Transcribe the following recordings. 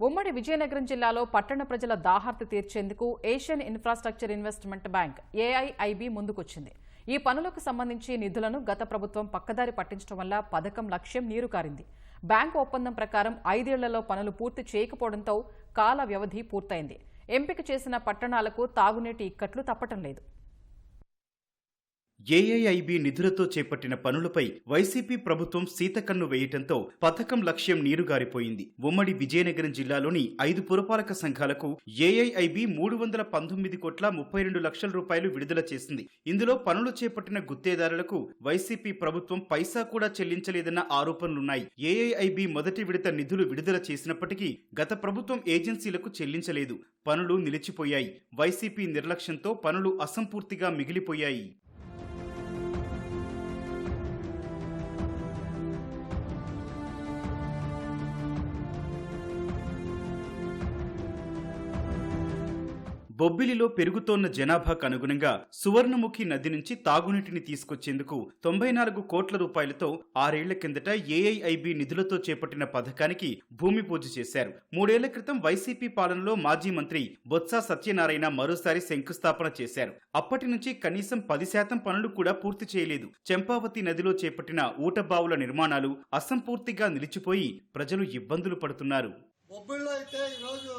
ఉమ్మడి విజయనగరం జిల్లాలో పట్టణ ప్రజల దాహార్తి తీర్చేందుకు Asian infrastructure investment bank AIIB ముందుకొచ్చింది. ఈ పనులకు సంబంధించి నిధులను గత ప్రభుత్వం పక్కదారి పట్టించడం వల్ల పథకం లక్ష్యం నీరు కారింది. బ్యాంకు ఒప్పందం ప్రకారం ఐదేళ్ళలో పనులు పూర్తి చేయకపోవడంతో కాల వ్యవధి పూర్తయింది. ఎంపిక చేసిన పట్టణాలకు తాగునీటి ఇక్కట్లు తప్పటం లేదు. ఏఐఐబి నిధులతో చేపట్టిన పనులపై వైసీపీ ప్రభుత్వం సీతకన్ను వేయటంతో పథకం లక్ష్యం నీరుగారిపోయింది. ఉమ్మడి విజయనగరం జిల్లాలోని ఐదు పురపాలక సంఘాలకు ఏఐఐబి మూడు వందల పంతొమ్మిది కోట్ల ముప్పై రెండు లక్షల రూపాయలు విడుదల చేసింది. ఇందులో పనులు చేపట్టిన గుత్తేదారులకు వైసీపీ ప్రభుత్వం పైసా కూడా చెల్లించలేదన్న ఆరోపణలున్నాయి. ఏఐఐబి మొదటి విడత నిధులు విడుదల చేసినప్పటికీ గత ప్రభుత్వం ఏజెన్సీలకు చెల్లించలేదు. పనులు నిలిచిపోయాయి. వైసీపీ నిర్లక్ష్యంతో పనులు అసంపూర్తిగా మిగిలిపోయాయి. బొబ్బిలిలో పెరుగుతోన్న జనాభాకు అనుగుణంగా సువర్ణముఖి నది నుంచి తాగునీటిని తీసుకొచ్చేందుకు తొంభై నాలుగు కోట్ల రూపాయలతో ఆరేళ్ళ కిందట ఏఐఐబి నిధులతో చేపట్టిన పథకానికి భూమి పూజ చేశారు. మూడేళ్ళ క్రితం వైసీపీ పాలనలో మాజీ మంత్రి బొత్స సత్యనారాయణ మరోసారి శంకుస్థాపన చేశారు. అప్పటి నుంచి కనీసం పది శాతం పనులు కూడా పూర్తి చేయలేదు. చెంపావతి నదిలో చేపట్టిన ఊటబావుల నిర్మాణాలు అసంపూర్తిగా నిలిచిపోయి ప్రజలు ఇబ్బందులు పడుతున్నారు. బొబ్బిల్లో అయితే ఈరోజు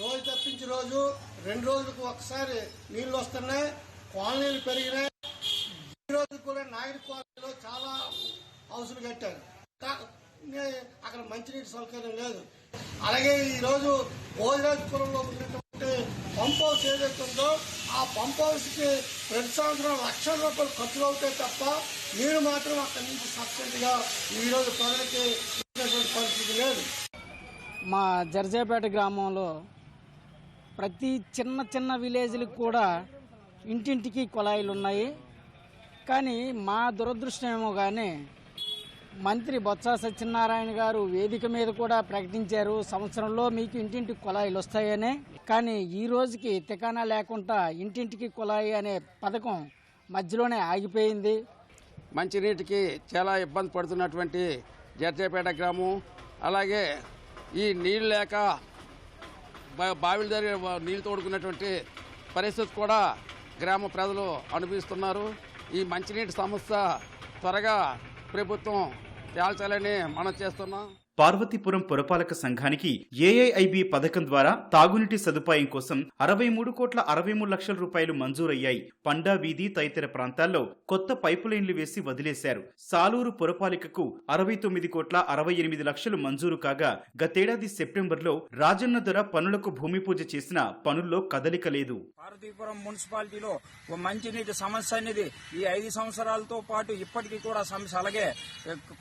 రోజు తప్పించి రోజు రెండు రోజులకు ఒకసారి నీళ్ళు వస్తున్నాయి కాలనీలు పెరిగినాయి. ఈ రోజు కూడా నాగరి కాలనీలో చాలా హౌసులు కట్టారు. అక్కడ మంచినీటి సౌకర్యం లేదు. అలాగే ఈరోజు భోజరాజపురంలో ఉన్నటువంటి పంప్ హౌస్ ఏదైతే ఉందో ఆ పంప్ హౌస్కి ప్రతి సంవత్సరం లక్షల రూపాయలు ఖర్చులు అవుతాయి తప్ప నీరు మాత్రం అక్కడి నుంచి సబ్సిడీగా ఈ రోజు ప్రజలకి పరిస్థితి లేదు. మా జర్జాపేట గ్రామంలో ప్రతి చిన్న చిన్న విలేజ్లకు కూడా ఇంటింటికి కుళాయిలు ఉన్నాయి కానీ మా దురదృష్టం ఏమో కానీ మంత్రి బొత్స సత్యనారాయణ గారు వేదిక మీద కూడా ప్రకటించారు సంవత్సరంలో మీకు ఇంటింటికి కుళాయిలు వస్తాయని. కానీ ఈ రోజుకి తికానా లేకుండా ఇంటింటికి కుళాయి అనే పథకం మధ్యలోనే ఆగిపోయింది. మంచినీటికి చాలా ఇబ్బంది పడుతున్నటువంటి జర్జాపేట గ్రామం అలాగే ఈ నీళ్ళు లేక బా- బావిల దగ్గర నీళ్ళు తోడుకున్నటువంటి పరిస్థితి కూడా గ్రామ ప్రజలు అనుభవిస్తున్నారు. ఈ మంచినీటి సమస్య త్వరగా ప్రభుత్వం తేల్చాలని మనం చేస్తున్నాం. పార్వతీపురం పురపాలక సంఘానికి ఏఐఐబి పథకం ద్వారా తాగునీటి సదుపాయం కోసం అరవై మూడు కోట్ల అరవై మూడు లక్షల రూపాయలు మంజూరయ్యాయి. పండా వీధి తదితర ప్రాంతాల్లో కొత్త పైపు లైన్లు వేసి వదిలేశారు. సాలూరు పురపాలికకు అరవై తొమ్మిది కోట్ల అరవై ఎనిమిది లక్షలు మంజూరు కాగా గతేడాది సెప్టెంబర్లో రాజన్న దొర పనులకు భూమి పూజ చేసిన పనుల్లో కదలిక లేదు. పార్వతీపురం మున్సిపాలిటీలో ఓ మంచినీటి సమస్య అనేది ఈ ఐదు సంవత్సరాలతో పాటు ఇప్పటికీ కూడా సమస్య. అలాగే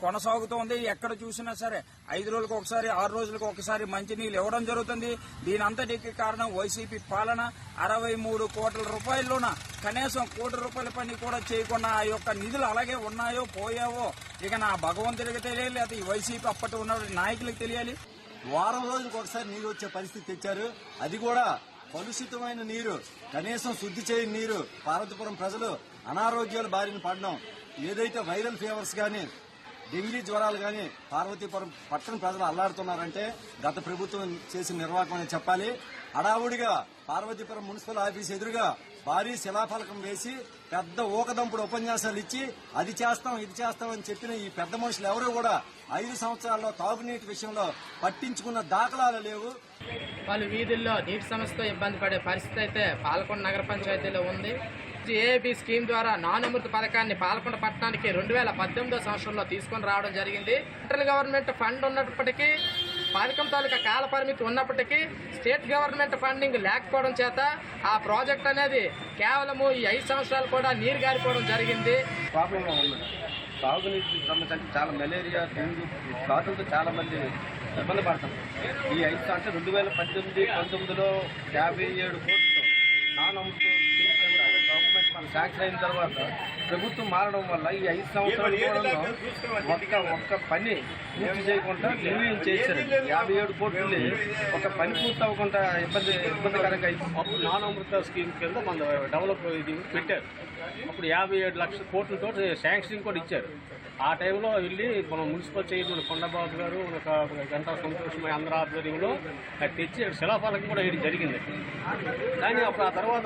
కొనసాగుతోంది ఎక్కడ చూసినా సరే ఐదు రోజులకు ఒకసారి ఆరు రోజులకు ఒకసారి మంచినీళ్ళు ఇవ్వడం జరుగుతుంది. దీని అంతటికి కారణం వైసీపీ పాలన. అరవై మూడు కోట్ల రూపాయల్లోన కనీసం కోటి రూపాయల పని కూడా చేయకుండా ఆ యొక్క నిధులు అలాగే ఉన్నాయో పోయావో ఇక నా భగవంతుడికి తెలియాలి అది ఈ వైసీపీ అప్పటి ఉన్న నాయకులకు తెలియాలి. వారం రోజులకు ఒకసారి నీరు వచ్చే పరిస్థితి తెచ్చారు. అది కూడా కలుషితమైన నీరు కనీసం శుద్ధి చేయని నీరు. పార్వతీపురం ప్రజలు అనారోగ్యాల బారిన పడడం ఏదైతే వైరల్ ఫీవర్స్ కానీ డెంగీ జ్వరాలు కానీ పార్వతీపురం పట్టణ ప్రజలు అల్లాడుతున్నారంటే గత ప్రభుత్వం చేసిన నిర్వాహకం అని చెప్పాలి. హడావుడిగా పార్వతీపురం మున్సిపల్ ఆఫీస్ ఎదురుగా భారీ శిలాఫలకం వేసి పెద్ద ఊకదంపుడు ఉపన్యాసాలు ఇచ్చి అది చేస్తాం ఇది చేస్తాం అని చెప్పిన ఈ పెద్ద మనుషులు ఎవరూ కూడా ఐదు సంవత్సరాల్లో తాగునీటి విషయంలో పట్టించుకున్న దాఖలాలు లేవు. పలు వీధుల్లో నీటి సమస్యతో ఇబ్బంది పడే పరిస్థితి అయితే పాలకొండ నగర పంచాయతీలో ఉంది. ఏఏబి స్కీమ్ ద్వారా నానమృత పథకాన్ని పాలకొండ పట్టణానికి రెండు వేల పద్దెనిమిదో సంవత్సరంలో తీసుకొని రావడం జరిగింది. సెంట్రల్ గవర్నమెంట్ ఫండ్ ఉన్నప్పటికీ పథకం తాలూకా కాల పరిమితి ఉన్నప్పటికీ స్టేట్ గవర్నమెంట్ ఫండింగ్ లేకపోవడం చేత ఆ ప్రాజెక్ట్ అనేది కేవలము ఈ ఐదు సంవత్సరాలు కూడా నీరు గారిపోవడం జరిగింది. ప్రాబ్లంలో తాగునీటి సమస్య అంటే చాలా మలేరియా డెంగ్యూ కాటులతో చాలా మంది ఇబ్బంది పడుతున్నారు ఈ ఐదు అంటే రెండు వేల పద్దెనిమిది పంతొమ్మిదిలో యాభై ఏడు కోట్లతో నాన్ మన శాంక్షన్ అయిన తర్వాత ప్రభుత్వం మారడం వల్ల ఈ ఐదు సంవత్సరాల కాలంలో ఒక్క ఒక్క పని పూర్తి చేయకుండా నిర్వహణ చేశారు. యాభై ఏడు కోట్లు ఒక పని పూర్తి అవ్వకుండా ఇబ్బంది ఇబ్బందికరంగా అయిపోయింది అప్పుడు నాన్ అమృత స్కీమ్ కింద మన డెవలప్ ఇది పెట్టారు. అప్పుడు యాభై ఏడు లక్షల కోట్లతో శాంక్షనింగ్ కూడా ఇచ్చారు. ఆ టైంలో వెళ్ళి మన మున్సిపల్ చైర్మన్ కొండబాబు గారు ఒక గంటా సంతోషమై అందరూ ఆధ్వర్యంలో అది తెచ్చి శిలాఫలకం కూడా వేయడం జరిగింది. కానీ అప్పుడు ఆ తర్వాత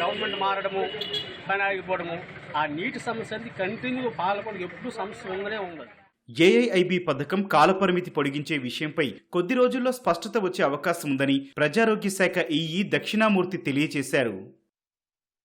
గవర్నమెంట్ మారడము పని ఆగిపోవడము ఆ నీటి సమస్య అనేది కంటిన్యూ పాలకొండ ఎప్పుడు సమస్య ఉందనే ఉంది ఏఐఐబి పథకం కాలపరిమితి పొడిగించే విషయంపై కొద్ది రోజుల్లో స్పష్టత వచ్చే అవకాశం ఉందని ప్రజారోగ్య శాఖ ఈఈ దక్షిణామూర్తి తెలియజేశారు.